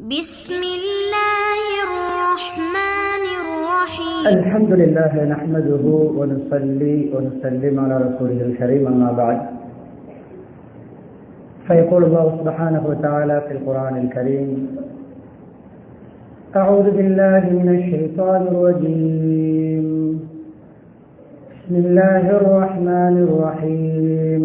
بسم الله الرحمن الرحيم. الحمد لله نحمده ونصلي ونسلم على رسوله الكريم أما بعد. فيقول الله سبحانه وتعالى في القرآن الكريم أعوذ بالله من الشيطان الرجيم. بسم الله الرحمن الرحيم.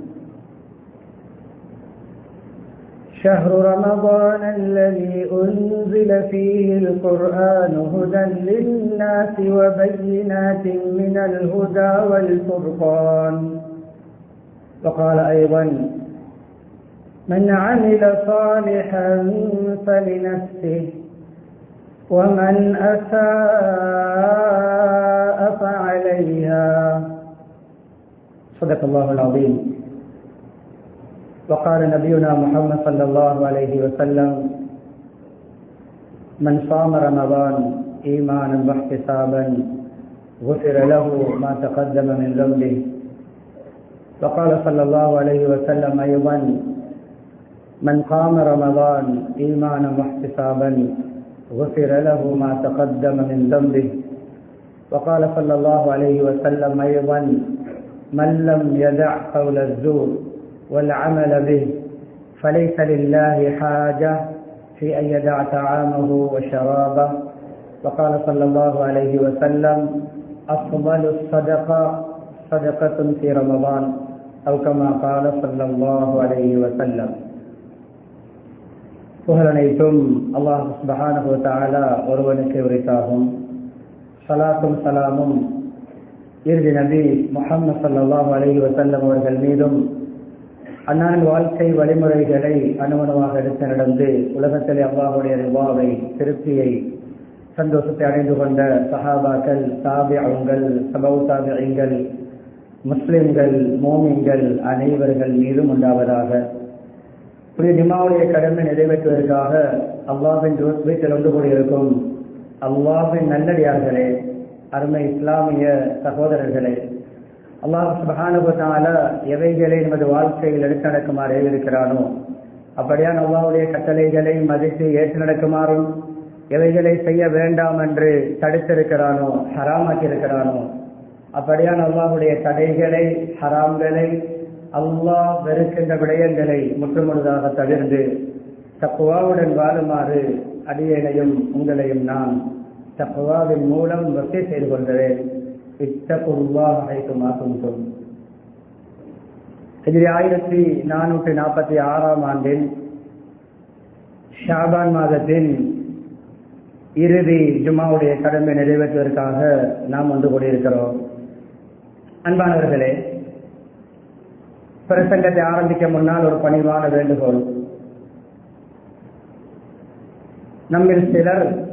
شهر رمضان الذي أنزل فيه القرآن هدى للناس وبينات من الهدى والفرقان. وقال أيضا من عمل صالحا فلنفسه ومن أساء فعليها. صدق الله العظيم. وقال نبينا محمد صلى الله عليه وسلم من صام رمضان إيمانا واحتسابا غفر له ما تقدم من ذنبه. وقال صلى الله عليه وسلم أيضا من قام رمضان إيمانا واحتسابا غفر له ما تقدم من ذنبه. وقال صلى الله عليه وسلم أيضا من لم يدع قول الزور والعمل به فليس لله حاجة في أن يدع طعامه وشرابه وقال صلى الله عليه وسلم أفضل الصدقة صدقة في رمضان أو كما قال صلى الله عليه وسلم புகழனைத்தும் அல்லாஹ் சுபஹானஹு தஆலா ஒருவனுக்கு உரித்தாகும் சலாத்தும் சலாமும் இறுதி நபி முஹம்மது ஸல்லல்லாஹு அலைஹி வஸல்லம் அவர்கள் மீதும் அன்னாரின் வாழ்க்கை வழிமுறைகளை அனுமணமாக எடுத்து நடந்து உலகத்திலே அவ்வாவுடைய ரிவாவை திருப்தியை சந்தோஷத்தை அடைந்து கொண்ட சஹாபாக்கள் தாபியங்கள் சபவு தாபியங்கள் முஸ்லிம்கள் மோமிங்கள் அனைவர்கள் மீதும் உண்டாவதாக. புனித நிமாவுடைய கடமை நிறைவேற்றுவதற்காக அல்லாவின் வீட்டில் வந்து கொண்டிருக்கும் அல்லாவின் நல்லடியார்களே அருமை இஸ்லாமிய சகோதரர்களே அல்லாஹ் சுபகானுபத்தால எவைகளை நமது வாழ்க்கையில் எடுத்து நடக்குமாறு இருக்கிறானோ அப்படியான அல்லாவுடைய கட்டளைகளை மதித்து ஏற்று நடக்குமாறும் எவைகளை செய்ய வேண்டாம் என்று தடுத்திருக்கிறானோ ஹராமாக்கி இருக்கிறானோ அப்படியான அல்லாவுடைய தடைகளை ஹராம்களை அல்லாஹ் வெறுக்கின்ற விடயங்களை முற்றுமுழுதாக தவிர்ந்து தப்புவாவுடன் வாழுமாறு அடியனையும் உங்களையும் நான் தப்புவாவின் மூலம் வசதி செய்து கொள்கிறேன் எதிரி ஆயிரத்தி நானூற்றி நாற்பத்தி ஆறாம் ஆண்டில் ஷாபான் மாதத்தின் இறுதி ஜுமாவுடைய கடமை நிறைவேற்றுவதற்காக நாம் வந்து கொண்டிருக்கிறோம். அன்பானவர்களே பிரசங்கத்தை ஆரம்பிக்க முன்னால் ஒரு பணிவான வேண்டுகோள். நம்மில் சிலர்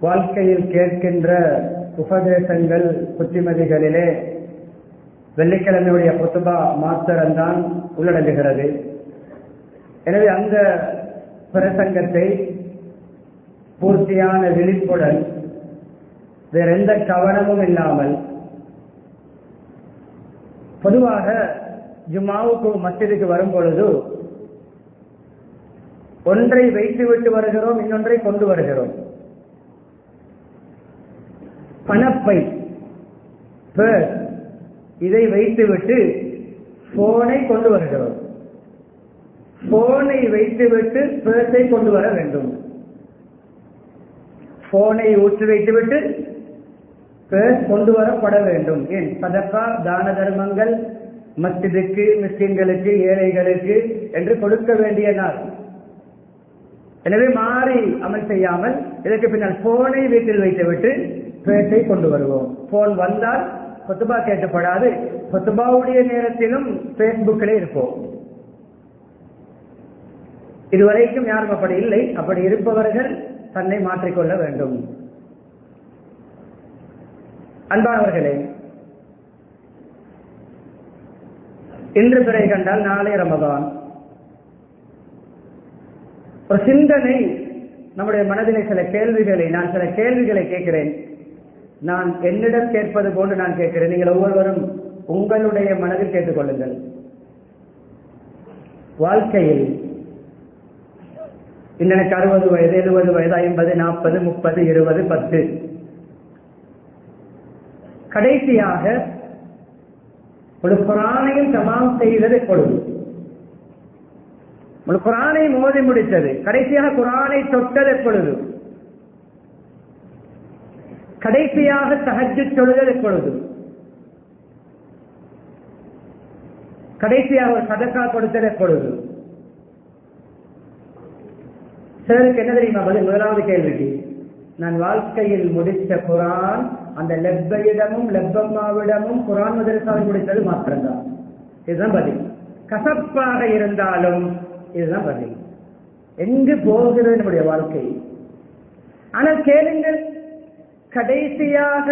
வாழ்க்கையில் கேட்கின்ற உபதேசங்கள் புத்திமதிகளிலே வெள்ளிக்கிழமையுடைய புத்துபா மாத்திரம்தான் உள்ளடங்குகிறது. எனவே அந்த பிரசங்கத்தை பூர்த்தியான விழிப்புடன் வேற எந்த கவனமும் இல்லாமல் பொதுவாக ஜுமாவுக்கு மசிதுக்கு வரும் பொழுது ஒன்றை வைத்துவிட்டு வருகிறோம் இன்னொன்றை கொண்டு வருகிறோம். பணப்பை. இதை வைத்துவிட்டு போனை கொண்டு வருகிறோம். போனை வைத்துவிட்டு பேர்ஸை கொண்டு வர வேண்டும். போனை ஊற்றி வைத்துவிட்டு பேர்ஸ் கொண்டு வரப்பட வேண்டும். ஏன்? பதக்கா தான தர்மங்கள் மஸ்திதுக்கு மிஸ்கின்களுக்கு ஏழைகளுக்கு என்று கொடுக்க வேண்டிய நாள். எனவே மாறி அமல் செய்யாமல் இதற்கு பின்னால் போனை வீட்டில் வைத்துவிட்டு பேட்டை கொண்டு வருவோம். போன் வந்தால் கொத்துபா கேட்கப்படாது. கொத்துபாவுடைய நேரத்திலும் பேஸ்புக்கிலே இருப்போம். இதுவரைக்கும் யாரும் அப்படி இல்லை. அப்படி இருப்பவர்கள் தன்னை மாற்றிக்கொள்ள வேண்டும். அன்பானவர்களே இன்று பிறை கண்டால் நாளை ரமதான். ஒரு சிந்தனை நம்முடைய மனதிலே சில கேள்விகளை நான் சில கேள்விகளை கேட்கிறேன். நான் என்னிடம் கேட்பது போன்று நான் கேட்கிறேன். நீங்கள் ஒவ்வொருவரும் உங்களுடைய மனதில் கேட்டுக்கொள்ளுங்கள். வாழ்க்கையில் இன்னைக்கு எனக்கு அறுபது வயது எழுபது வயது ஐம்பது நாற்பது முப்பது இருபது பத்து. கடைசியாக ஒரு குரானையும் தமாம் செய்தது எப்பொழுது ஒரு குரானை மோதி முடித்தது. கடைசியாக குரானை தொட்டது எப்பொழுது கடைசியாக தகஜு தொழுதல் எப்பொழுது? கடைசியாக ஒரு சதக்கா கொடுத்தல் எப்பொழுது? சிலருக்கு என்ன தெரியுமா பதில்? முதலாவது கேள்விக்கு நான் வாழ்க்கையில் முடித்த குரான் அந்த லெப்பையிடமும் லெப்பம்மாவிடமும் குரான் மதரசாவில் முடித்தது மாத்திரம்தான். இதுதான் பதில். கசப்பாக இருந்தாலும் இதுதான் பதில். எங்கு போகிறது நம்முடைய வாழ்க்கை? ஆனால் கேளுங்கள் கடைசியாக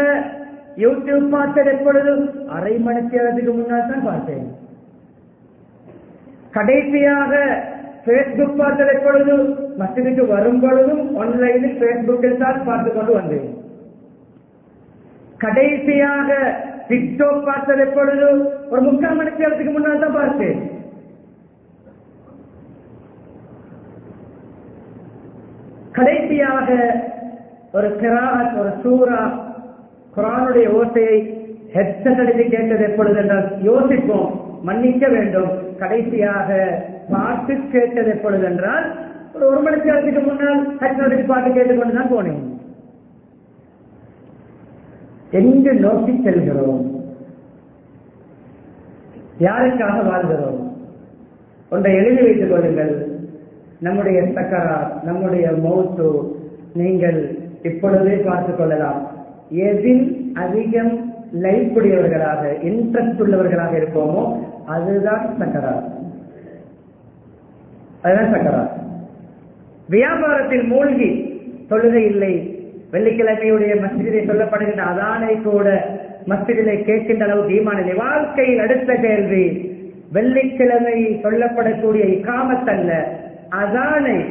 யூடியூப் பார்த்தது எப்பொழுது அரை மணி நேரத்துக்கு முன்னால் தான் பார்த்தேன். கடைசியாக பேஸ்புக் பார்த்தது எப்பொழுது மசிதுக்கு வரும் பொழுதும் ஆன்லைனில் பேஸ்புக்கில் தான் பார்த்து கொண்டு வந்தேன். கடைசியாக டிக்டாக் பார்த்தது எப்பொழுது ஒரு முக்கால் மணி நேரத்துக்கு முன்னால் தான் பார்த்தேன். கடைசியாக ஒரு கிராத் ஒரு சூரா குரானுடைய ஓசையை ஹெட்செட் அடித்து கேட்டது எப்பொழுது என்றால் யோசிப்போம் மன்னிக்க வேண்டும். கடைசியாக பாட்டு கேட்டது எப்பொழுது என்றால் ஒரு ஒரு மணி நேரத்துக்கு முன்னால் ஹெட்செட் அடித்து பாட்டு கேட்டுக்கொண்டு தான் போனேன். எங்கு நோக்கி செல்கிறோம்? யாருக்காக வாழ்கிறோம்? ஒன்றை எழுதி வைத்துக் கொள்ளுங்கள். நம்முடைய சக்கரா நம்முடைய மௌத்து நீங்கள் இப்பொழுதே பார்த்துக் கொள்ளலாம். எதில் அதிகம் லைக்குடையவர்களாக இன்ட்ரெஸ்ட் உள்ளவர்களாக இருப்போமோ அதுதான் சக்கரா அதுதான் சக்கரா வியாபாரத்தில் மூழ்கி தொழுகை இல்லை. வெள்ளிக்கிழமையுடைய மஸ்ஜிதிலே சொல்லப்படுகின்ற அதானை கூட மஸ்ஜிதிலே கேட்கின்ற அளவுக்கு ஈமானில்லை வாழ்க்கையில் அடுத்த கேள்வி வெள்ளிக்கிழமை சொல்லப்படக்கூடிய இக்காமத்தல்ல. அதானை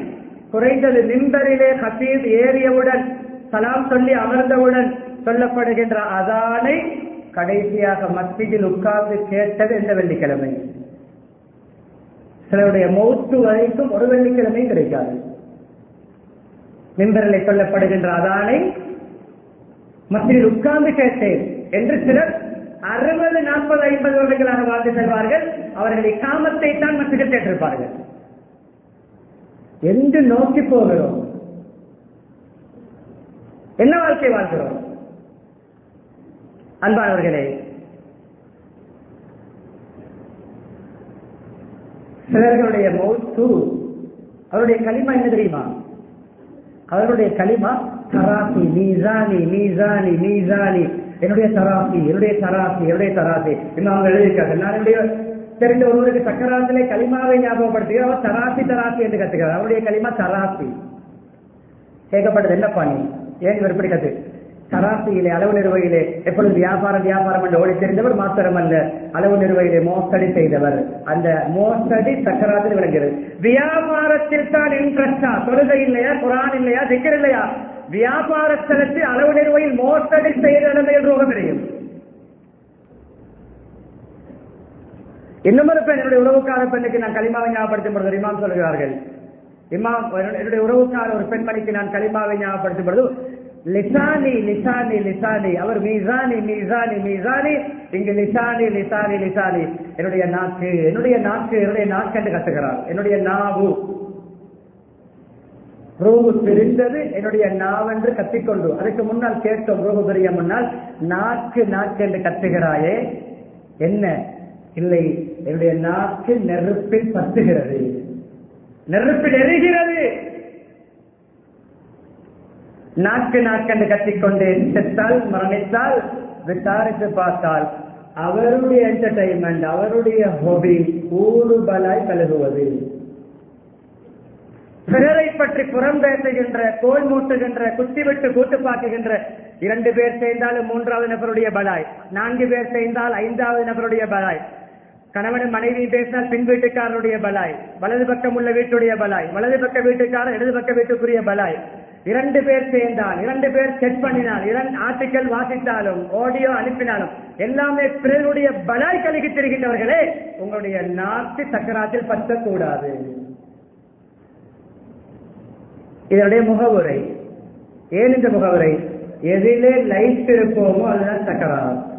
குறைந்தது நிம்பரிலே ஹசீப் ஏறியவுடன் சலாம் சொல்லி அமர்ந்தவுடன் சொல்லப்படுகின்ற அதானை கடைசியாக மத்தியில் உட்கார்ந்து கேட்டது இந்த வெள்ளிக்கிழமை. சிலருடைய மௌத்து வரைக்கும் ஒரு வெள்ளிக்கிழமை கிடைக்காது. மிம்பரிலே சொல்லப்படுகின்ற அதானை மத்தியில் உட்கார்ந்து கேட்டேன் என்று சிலர் அறுபது நாற்பது ஐம்பது வருடங்களாக வாழ்ந்து செல்வார்கள். அவர்கள் இக்காமத்தை தான் மத்தியில் கேட்டிருப்பார்கள். என்று நோக்கி போகிறோம்? என்ன வாழ்க்கை வாழ்கிறோம்? அன்பானவர்களே சிலர்களுடைய மௌத்து அவருடைய களிமா என்ன தெரியுமா? அவருடைய களிமா தராசி மீசானி மீசானி மீசானி. என்னுடைய தராசி என்னுடைய தராசி என்னுடைய தராசி. இன்னும் அவங்க எழுதியிருக்காங்க. நான் என்னுடைய தெரிந்த ஒருவருக்கு சக்கராத்திலே களிமாவை ஞாபகப்படுத்தி அவர் தராசி தராசி என்று கத்துக்கிறார். அவருடைய களிமா தராசி. கேட்கப்பட்டது என்ன பண்ணி ஏன் இவர் இப்படி கத்து? அளவு நிறுவையிலே எப்பொழுது வியாபாரம் வியாபாரம் என்று ஓடி தெரிந்தவர் அல்ல அளவு நிறுவையிலே மோசடி செய்தவர். அந்த மோசடி சக்கராத்தில் விளங்குகிறது வியாபாரத்தில் தான் இன்ட்ரெஸ்டா தொழுகை இல்லையா? குரான் இல்லையா? திக்கர் இல்லையா? வியாபார ஸ்தலத்தில் அளவு நிறுவையில் மோசடி செய்த நிலையில் ரோகம் தெரியும். இன்னும் ஒரு பெண் என்னுடைய உறவுக்கார பெண்ணுக்கு நான் களிமாவை ஞாபகப்படுத்தும் பொழுது இமாம் சொல்கிறார்கள். இமாம் என்னுடைய உறவுக்கார ஒரு பெண்மணிக்கு நான் களிமாவை ஞாபகப்படுத்தும் பொழுது லிசானி லிசானி லிசானி. அவர் மீசானி மீசானி மீசானி. இங்கு லிசானி லிசானி லிசானி. என்னுடைய நாக்கு என்னுடைய நாக்கு என்னுடைய நாக்கு என்று கத்துகிறார். என்னுடைய நாவு. ரூபு பிரிந்தது என்னுடைய நாவென்று கத்திக்கொண்டு. அதுக்கு முன்னால் கேட்டோம் ரூபு பிரிய முன்னால். நாக்கு நாக்கு என்று கத்துகிறாயே. என்ன? இல்லை என்னுடைய நாக்கு நெருப்பில் பத்துகிறது. நெருப்பில் எரிகிறது. நாக்கு நாக்கென்று கத்திக்கொண்டு செத்தால் மரணித்தால் விசாரித்து பார்த்தால் அவருடைய என்டர்டைன்மெண்ட் அவருடைய ஹோபி கூடுபலாய் கழுகுவது பிறரை பற்றி புறம் பேசுகின்ற கோல் மூட்டுகின்ற குத்தி விட்டு கூட்டு பார்க்குகின்ற இரண்டு பேர் சேர்ந்தாலும் மூன்றாவது நபருடைய பலாய் நான்கு பேர் சேர்ந்தால் ஐந்தாவது நபருடைய பலாய் கணவன் மனைவி பேசினால் பின் வீட்டுக்காரருடைய பலாய் வலது பக்கம் உள்ள வீட்டுடைய பலாய் வலது பக்க வீட்டுக்காரர் இடது பக்க வீட்டுக்குரிய பலாய் இரண்டு பேர் சேர்ந்தால் இரண்டு பேர் செக் பண்ணினால் இரண்டு ஆர்டிக்கல் வாசித்தாலும் ஆடியோ அனுப்பினாலும் எல்லாமே பிறருடைய பலாய் கழுகி தெரிகின்றவர்களே உங்களுடைய நாட்டு சக்கராத்தில் பற்றக்கூடாது. இதனுடைய முகவுரை. ஏன் இந்த முகவுரை? எதிலே லைட் இருப்போமோ அதுதான் சக்கராத்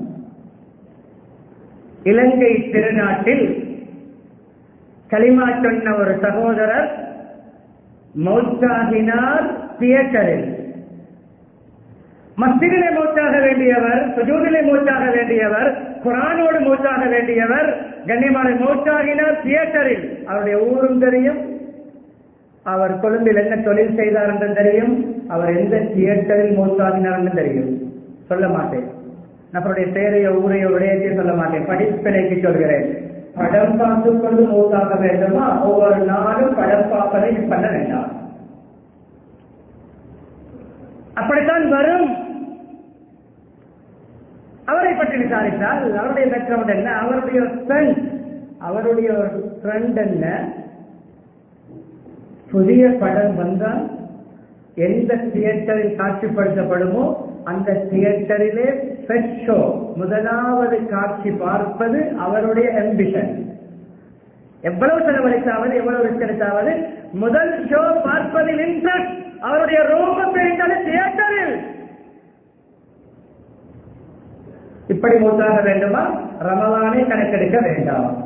இலங்கை திருநாட்டில் களிமா சொன்ன ஒரு சகோதரர் மௌத்தாகினார் தியேட்டரில். மஸ்திகளை மூச்சாக வேண்டியவர் சுஜூதிலே மூச்சாக வேண்டியவர் குரானோடு மூச்சாக வேண்டியவர் கண்ணியமான மூச்சாகினார் தியேட்டரில். அவருடைய ஊரும் தெரியும். அவர் கொழும்பில் என்ன தொழில் செய்தார் என்று தெரியும். அவர் எந்த தியேட்டரில் மூச்சாகினார் என்று தெரியும். சொல்ல மாட்டேன். அவருடைய பேரையோ ஊரையோ விடயத்தை சொல்ல மாட்டேன். படிப்பினைக்கு சொல்கிறேன். படம் பார்த்து கொண்டு மூத்தாக வேண்டுமா? ஒவ்வொரு நாளும் படம் பார்ப்பதை பண்ண வேண்டாம். அப்படித்தான் வரும். அவரை பற்றி விசாரித்தால் அவருடைய பேக்ரவுண்ட் என்ன? அவருடைய ஃப்ரெண்ட் அவருடைய ஃப்ரெண்ட் என்ன? புதிய படம் வந்தால் எந்த தியேட்டரில் காட்சிப்படுத்தப்படுமோ அந்த தியேட்டரிலே ஃபர்ஸ்ட் ஷோ முதலாவது காட்சி பார்ப்பது அவருடைய அம்பிஷன் எவ்வளவு செலவழித்தாவது எவ்வளவு ரிஸ்க் எடுத்தாவது முதல் ஷோ பார்ப்பதில் இன்ட்ரெஸ்ட் அவருடைய ரூபம் தெரிந்தது தியேட்டரில் இப்படி மூத்தாக வேண்டுமா? ரமலானை கணக்கெடுக்க வேண்டாம்.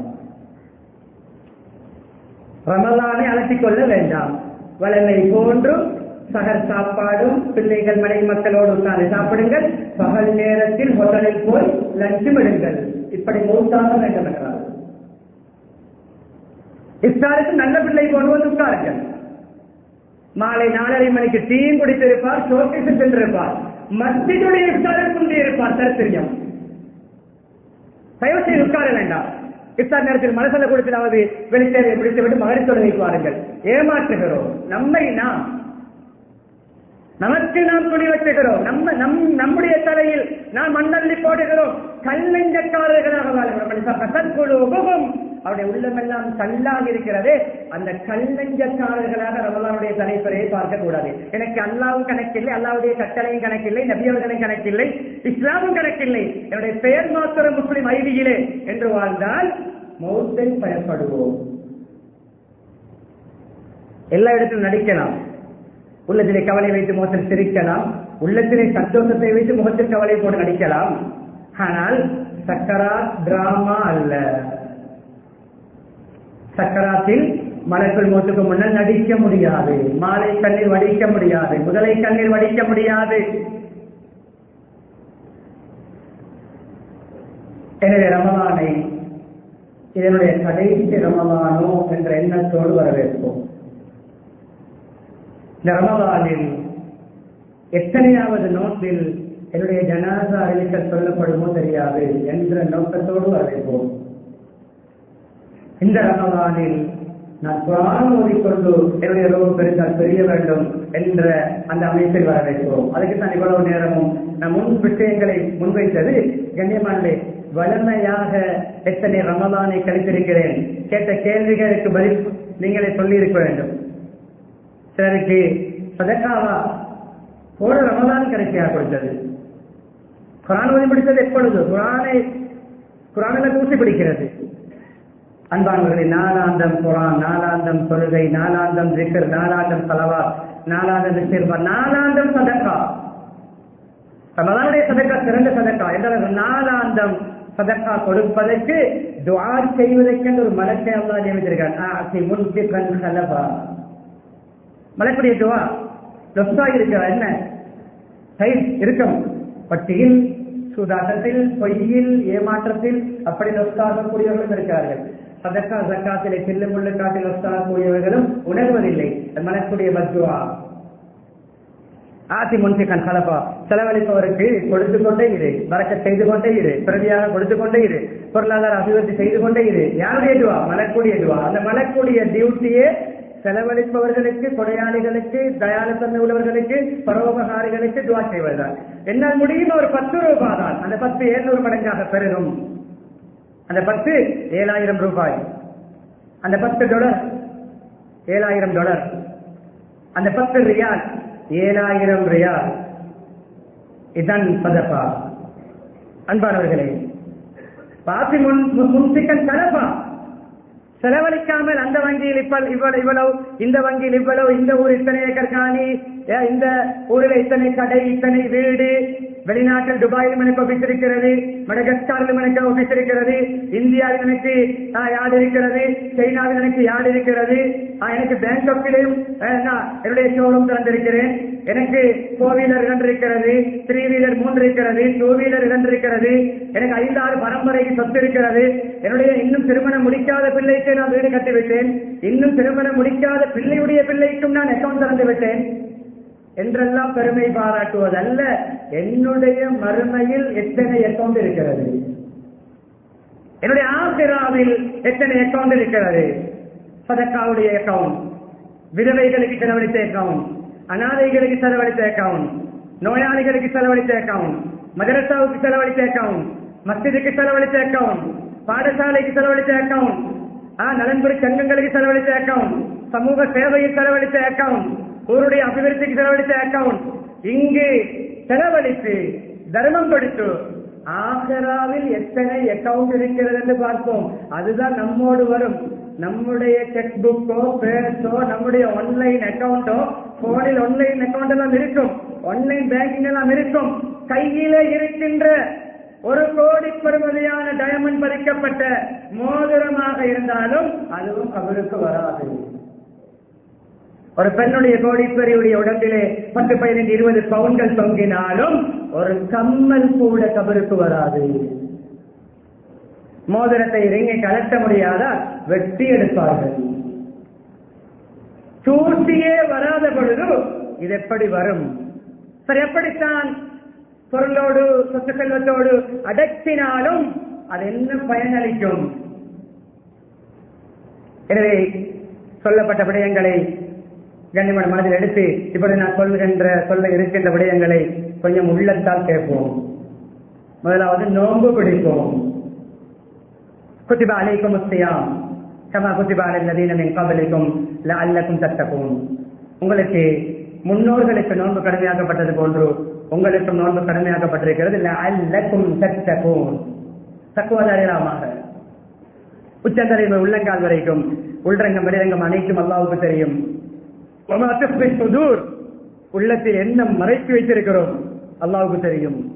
ரமலானை அலட்டிக் கொள்ள வேண்டாம். வளமை போன்றும் சகல் சாப்பாடும் பிள்ளைகள் மனைவி மக்களோடு உட்கார்ந்து சாப்பிடுங்கள். பகல் நேரத்தில் ஹோட்டலில் போய் லஞ்சம் எடுங்கள் இப்படி மூத்தாக வேண்டும் என்றார் இஸ்லாருக்கு நல்ல பிள்ளை கொண்டு வந்து உட்காருங்கள். மாலை நாலரை மணிக்கு டீயும் குடித்திருப்பார் ஷோகேஸு சென்றிருப்பார். மத்தியுடைய இஃப்தாரில் குந்தி இருப்பார் தரித்திரியம் தயவு செய்து உட்கார வேண்டாம். இஃப்தார் நேரத்தில் மனசல கொடுத்தாவது விட்டு மகரி மகரித்தோடு வாருங்கள். ஏமாற்றுகிறோம். நம்மை நாம் நமக்கு நாம் துணி வச்சுகிறோம் நம்ம நம் நம்முடைய தலையில் நாம் மண்ணள்ளி போடுகிறோம். கல்லஞ்சக்காரர்களாக வாழ்கிறோம். அவருடைய உள்ளமெல்லாம் கல்லாக இருக்கிறது அந்த கல்லஞ்சக்காரர்களாக ரமலானுடைய தலைப்பரையை பார்க்க கூடாது. எனக்கு அல்லாவும் கணக்கில்லை அல்லாவுடைய கட்டளையும் கணக்கில்லை நபியவர்களும் கணக்கில்லை இஸ்லாமும் கணக்கில்லை. என்னுடைய பெயர் மாத்திர முஸ்லிம் ஐடியிலே என்று வாழ்ந்தால் மௌத்தை பயப்படுவோம். எல்லா இடத்திலும் நடிக்கலாம். உள்ளத்திலே கவலை வைத்து முகத்தில் சிரிக்கலாம். உள்ளத்திலே சந்தோஷத்தை வைத்து முகத்தில் கவலை போட்டு நடிக்கலாம். ஆனால் சக்கரா டிராமா அல்ல. சக்கராத்தில் மலக்குள் மூத்துக்கு முன்னால் நடிக்க முடியாது. மாலை கண்ணீர் வடிக்க முடியாது. முதலை கண்ணீர் வடிக்க முடியாது. எனவே ரமலானை இதனுடைய கடைசி ரமலானோ என்ற எண்ணத்தோடு வரவேற்போம். இந்த ரமலானில் எத்தனையாவது நோட்டில் என்னுடைய ஜனாதா அறிவிக்க சொல்லப்படுமோ தெரியாது என்ற நோக்கத்தோடு வரவேற்போம். இந்த ரமதானில் நான் குரான் ஓதிக்கொண்டு என்னுடைய ரோகம் பெருசால் பெரிய வேண்டும் என்ற அந்த அமைப்பை வரவேற்கிறோம் அதுக்கு தான் இவ்வளவு நேரமும் நான் முன் விஷயங்களை முன்வைத்தது கண்ணியமானே வலிமையாக எத்தனை ரமதானை கழித்திருக்கிறேன் கேட்ட கேள்விகளுக்கு பதில் நீங்களே சொல்லி இருக்க வேண்டும். சிலருக்கு சதக்காவா ஒரு ரமதான் கடைசியா கொடுத்தது. குரான் ஓதி பிடித்தது எப்பொழுது? குரானை குரானில் தூசி பிடிக்கிறது. அன்பானவர்களே நாலாந்தம் குரான் நாலாந்தம் தொழுகை நாலாந்தம் ஜிக்கர் நாலாந்தம் சலவா நாலாந்தம் விசிர்வா நாலாந்தம் சதக்கா. ரமதானுடைய சதக்கா சிறந்த சதக்கா. என்றால் நாலாந்தம் சதக்கா கொடுப்பதற்கு துவா செய்வதற்கென்று ஒரு மலக்கை அல்லா நியமித்திருக்கான். மலக்குடைய துவா லொஸ்தா இருக்கா என்ன? கை இருக்கும் பட்டியில் சூதாட்டத்தில் பொய்யில் ஏமாற்றத்தில் அப்படி லொஸ்டாகக்கூடியவர்களும் இருக்கிறார்கள். சதக்கா சக்காத்திலே செல்லு முள்ளு காட்டில் கூடியவர்களும் உணர்வதில்லை. மனக்குடைய பத்துவா ஆசி முன்சிகன் கலப்பா செலவழிப்பவருக்கு கொடுத்து கொண்டே இரு. வரக்க செய்து கொண்டே இரு. பிரதியாக கொடுத்து கொண்டே இரு. பொருளாதார அபிவிருத்தி செய்து கொண்டே இரு. யாருடைய துவா? மலக்கூடிய துவா. அந்த மலக்கூடிய டியூட்டியே செலவழிப்பவர்களுக்கு கொடையாளிகளுக்கு தயாளத்தன்மை உள்ளவர்களுக்கு பரோபகாரிகளுக்கு துவா செய்வதுதான். என்னால் முடியும் ஒரு பத்து ரூபாய் தான்? அந்த பத்து ஏழுநூறு மடங்காக பெருகும். அந்த பத்து ஏழாயிரம் ரூபாய். அந்த பத்து டாலர் ஏழாயிரம் டாலர் அந்த பத்து ரியால் ஏழாயிரம் ரியால் இதான் பதப்பா அன்பானவர்களே பாசி முன் முன்சிக்கன் சதப்பா செலவழிக்காமல் அந்த வங்கியில் இப்ப இவ்வளவு இவ்வளவு இந்த வங்கியில் இவ்வளவு இந்த ஊர் இத்தனை ஏக்கர் காணி இந்த ஊரில் இத்தனை கடை இத்தனை வீடு வெளிநாட்டில் துபாயிலும் எனக்கு ஆபீஸ் இருக்கிறது மடகஸ்காரிலும் எனக்கு ஆபீஸ் இருக்கிறது இந்தியாவில் எனக்கு ஆ, இருக்கிறது சைனாவில் எனக்கு யார் இருக்கிறது எனக்கு பேங்காக்கிலையும் நான் என்னுடைய ஷோரூம் திறந்திருக்கிறேன். எனக்கு ஃபோர் வீலர் இரண்டு இருக்கிறது த்ரீ வீலர் மூன்று இருக்கிறது டூ வீலர் இரண்டு இருக்கிறது எனக்கு ஐந்தாறு பரம்பரைக்கு சொத்து இருக்கிறது என்னுடைய இன்னும் திருமணம் முடிக்காத பிள்ளைக்கு நான் வீடு கட்டிவிட்டேன். இன்னும் திருமணம் முடிக்காத பிள்ளையுடைய பிள்ளைக்கும் நான் அக்கௌண்ட் திறந்து விட்டேன் என்றெல்லாம் பெருமை பாராட்டுவதல்ல என்னுடைய மறுமையில் எத்தனை அக்கௌண்ட் இருக்கிறது? என்னுடைய ஆசிராவில் எத்தனை அக்கௌண்ட் இருக்கிறது? சதக்காவுடைய அக்கௌண்ட் விதவைகளுக்கு செலவழித்த அக்கௌண்ட் அனாதைகளுக்கு செலவழித்த அக்கௌண்ட் நோயாளிகளுக்கு செலவழித்த அக்கௌண்ட் மதரசாவுக்கு செலவழித்த அக்கௌண்ட் மஸ்ஜிதுக்கு செலவழித்த அக்கௌண்ட் பாடசாலைக்கு செலவழித்த அக்கௌண்ட் ஆஹ் நலன்புரி சங்கங்களுக்கு செலவழித்த அக்கௌண்ட் சமூக சேவையில் செலவழித்த அக்கௌண்ட் ஊருடைய அபிவிருத்திக்கு செலவழித்த அக்கவுண்ட் இங்கு செலவழித்து தர்மம் கொடுத்து ஆகராவில் எத்தனை அக்கவுண்ட் இருக்கிறது என்று பார்ப்போம். அதுதான் நம்மோடு வரும். நம்முடைய செக் புக்கோ பேர்ஸோ நம்முடைய ஆன்லைன் அக்கவுண்டோ போனில் ஆன்லைன் அக்கவுண்ட் எல்லாம் இருக்கும். ஆன்லைன் பேங்கிங் எல்லாம் இருக்கும். கையில இருக்கின்ற ஒரு கோடி பெருமதியான டயமண்ட் பதிக்கப்பட்ட மோதிரமாக இருந்தாலும் அதுவும் அவருக்கு வராது. ஒரு பெண்ணுடைய கோடீஸ்வரியுடைய உடம்பிலே பத்து பதினைந்து இருபது பவுன்கள் தொங்கினாலும் ஒரு கம்மல் கூட கபருக்கு வராது. மோதிரத்தை இறங்கி கலட்ட முடியாதா? வெட்டி எடுப்பார்கள். தூசியே வராத பொழுது இது எப்படி வரும்? சரி எப்படித்தான் பொருளோடு சொத்து செல்வத்தோடு அடக்கினாலும் அது என்ன பயனளிக்கும்? எனவே சொல்லப்பட்ட விடயங்களை கண்ணியமான மனதில் எடுத்து இப்படி நான் சொல்லுகின்ற சொல்ல இருக்கின்ற விடயங்களை கொஞ்சம் உள்ளத்தால் கேட்போம். முதலாவது நோன்பு பிடிப்போம். குத்திபா அலைக்கும் முஸ்தியாம். சமா குத்திபா அலைநதீனம் என் காவலிக்கும் அல்லக்கும் தத்தக்கும் உங்களுக்கு முன்னோர்களுக்கு நோன்பு கடுமையாக்கப்பட்டது போன்று உங்களுக்கும் நோன்பு கடுமையாக்கப்பட்டிருக்கிறது. அல்லக்கும் தத்தக்கும் தக்குவதாக உச்சந்தலை உள்ளங்கால் வரைக்கும் உள்ரங்கம் வெளிரங்கம் அனைத்தும் அல்லாவுக்கு தெரியும். உள்ளத்தில் என்ன மறைத்து வைத்திருக்கிறோம்? அல்லாவுக்கு தெரியும்.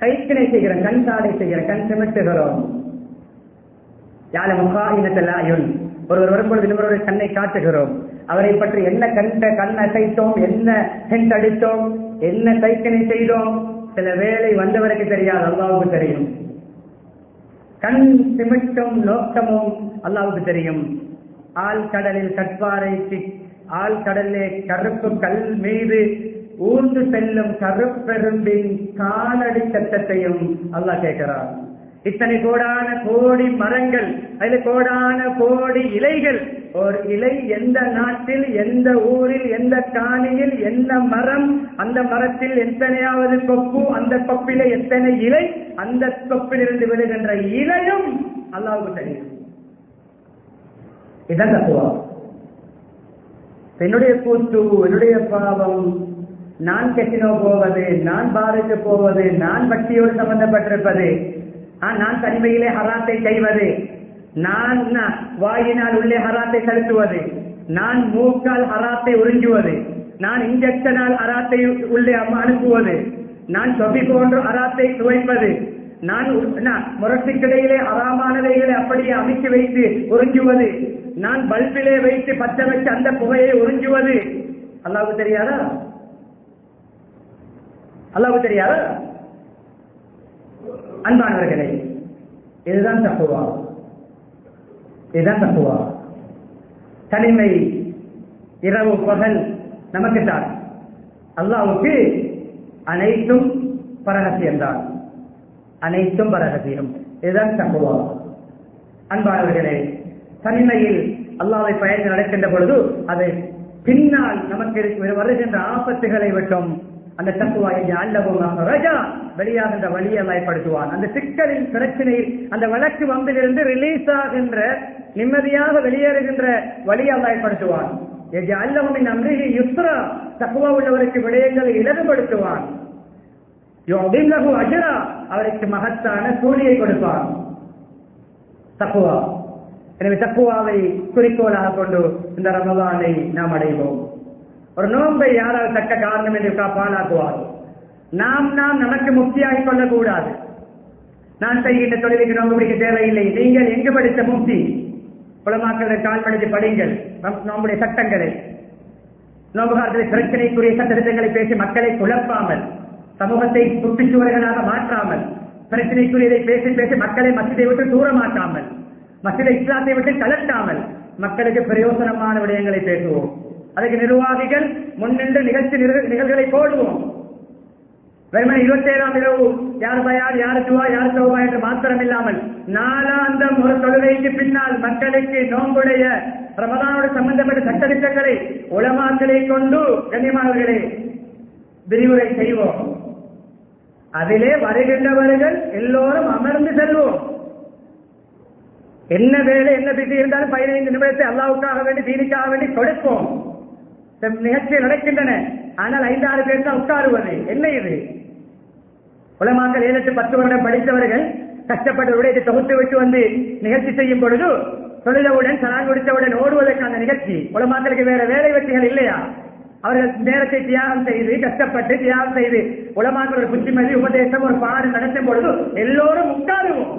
கைக்கிணை செய்கிறோம் கண் சாடை செய்கிறோம் கண் சிமிட்டுகிறோம். யாழ முகாயினத்தலாயுன் ஒருவர் வரும்பொழுது இன்னொரு கண்ணை காட்டுகிறோம். அவரை பற்றி என்ன கண்ட கண் அசைத்தோம் என்ன ஹெண்ட் அடித்தோம் என்ன கைக்கிணை செய்தோம்? சில வேலை வந்தவருக்கு தெரியாது அல்லாவுக்கு தெரியும். கண் சிமிட்டும் நோக்கமும் அல்லாவுக்கு தெரியும். ஆள் கடலில் ஆழ்கடலே கருப்பு கல் மீது ஊர்ந்து செல்லும் கருப்பெரும்பின் காலடி சட்டத்தையும் அல்லாஹ் கேட்கிறார் இத்தனை கோடான கோடி மரங்கள் அதில் கோடான கோடி இலைகள் ஒரு இலை எந்த நாட்டில் எந்த ஊரில் எந்த காணியில் எந்த மரம் அந்த மரத்தில் எத்தனையாவது கொப்பு அந்த கொப்பில எத்தனை இலை அந்த கொப்பிலிருந்து விழுகின்ற இலையும் அல்லாவுக்கு தெரியும். இதான் தத்துவம். என்னுடைய கூத்து என்னுடைய பாவம். நான் கெட்டினோ போவது நான் பாதித்து போவது நான் பக்தியோடு சம்பந்தப்பட்டிருப்பது. ஆ, நான் தனிமையிலே ஹராத்தை செய்வது. நான் வாயினால் உள்ளே ஹராத்தை செலுத்துவது. நான் மூக்கால் ஹராத்தை உறிஞ்சுவது. நான் இன்ஜெக்ஷனால் அராத்தை உள்ளே அம்மா அனுப்புவது. நான் சொபி போன்ற அராத்தை துவைப்பது. நான் உ- முரட்டுக்கிடையிலே அறாமானவைகளை அப்படியே அமைத்து வைத்து உறிஞ்சுவது. நான் பல்பிலே வைத்து பச்சை வச்சு அந்த புகையை உறிஞ்சுவது. அல்லாவுக்கு தெரியாதா? அல்லாவுக்கு தெரியாதா? அன்பானவர்களே இதுதான் தப்புவா? இதுதான் தப்புவா? தனிமை இரவு பகல் நமக்கு தான் அல்லாவுக்கு அனைத்தும் பரகசியம்தான். அனைத்தும் பரகசியம் இதுதான் தக்குவா. அன்பானவர்களே தனிமையில் அல்லாவை பயந்து நடக்கின்ற பொழுது அது பின்னால் நமக்கு வருகின்ற ஆபத்துகளை விட்டும் அந்த தக்குவா அல்லவும் ரஜா வெளியாகின்ற வழியை பயன்படுத்துவான் அந்த சிக்கலின் பிரச்சனையில் அந்த வழக்கு வந்திலிருந்து ரிலீஸ் ஆகின்ற நிம்மதியாக வெளியேறுகின்ற வழியை பயன்படுத்துவான் அல்லவும் அம்ரிகி யுஸ்ரா. தக்குவா உள்ளவருக்கு விடயங்களை இலகுபடுத்துவான். அஜரா அவருக்கு மகத்தான கூலியை கொடுப்பார். தக்குவா எனவே தக்குவாவை குறிக்கோளாக கொண்டு இந்த ரமதானை நாம் அடைவோம். ஒரு நோன்பை யாரால் தக்க காரணம் என்று பாலாக்குவார் நாம் நாம் நமக்கு முக்தியாகி கொள்ளக்கூடாது. நான் செய்கின்ற தொழிலுக்கு நோன்பு பிடிக்க தேவையில்லை. நீங்கள் எங்கு படித்த முக்தி? குளமாக்களை கால் படித்து படிங்கள் நம்முடைய சட்டங்களை. நோம்பு காலத்தில் பிரச்சனைக்குரிய சட்டத்திட்டங்களை பேசி மக்களை குழப்பாமல் சமூகத்தை சுற்றுச்சுவர்களாக மாற்றாமல் பிரச்சனைக்குரியதை பேசி பேசி மக்களை மசிதை விட்டு தூரமாக்காமல் மசித இஸ்லாத்தை விட்டு கலட்டாமல் மக்களுக்கு பிரயோசனமான விடயங்களை பேசுவோம். அதுக்கு நிர்வாகிகள் முன்னின்று நிகழ்ச்சி நிகழ்வுகளை போடுவோம். வெறுமனை இருபத்தி ஏழாம் இரவு யார் பயார் யார் துவா யார் சௌபா என்று மாத்திரம் இல்லாமல் நாலாந்தம் ஒரு தொழுகைக்கு பின்னால் மக்களுக்கு நோம்புடைய ரமதானோடு சம்பந்தப்பட்ட சட்டத்திட்டங்களை உளமாக்களை கொண்டு கண்ணியமானவர்களை விரிவுரை செய்வோம். அதிலே வருகின்றவர்கள் எல்லோரும் அமர்ந்து செல்வோம். என்ன வேலை என்ன பிசி இருந்தாலும் பதினைந்து நிமிடத்தை அல்லாவுக்காக வேண்டி தீனிக்காக வேண்டி கொடுப்போம் நிகழ்ச்சிகள் நடக்கின்றன. ஆனால் ஐந்தாறு பேர் தான் உட்காருவது. என்ன இது? உலமாக்கள் ஏழு எட்டு பத்து வருடம் படித்தவர்கள் கஷ்டப்பட்டு விடயத்தை தொகுத்து விட்டு வந்து நிகழ்ச்சி செய்யும் பொழுது தொழிலவுடன் சலான் குடித்தவுடன் ஓடுவதற்கான நிகழ்ச்சி. உலமாக்களுக்கு வேற வேலை வெற்றிகள் இல்லையா? அவர்கள் நேரத்தை தியாகம் செய்து கஷ்டப்பட்டு தியாகம் செய்து உலமாக்கள் ஒரு புத்திமதி உபதேசம் ஒரு பாடு நடத்தும் பொழுது எல்லோரும் உட்காருவோம்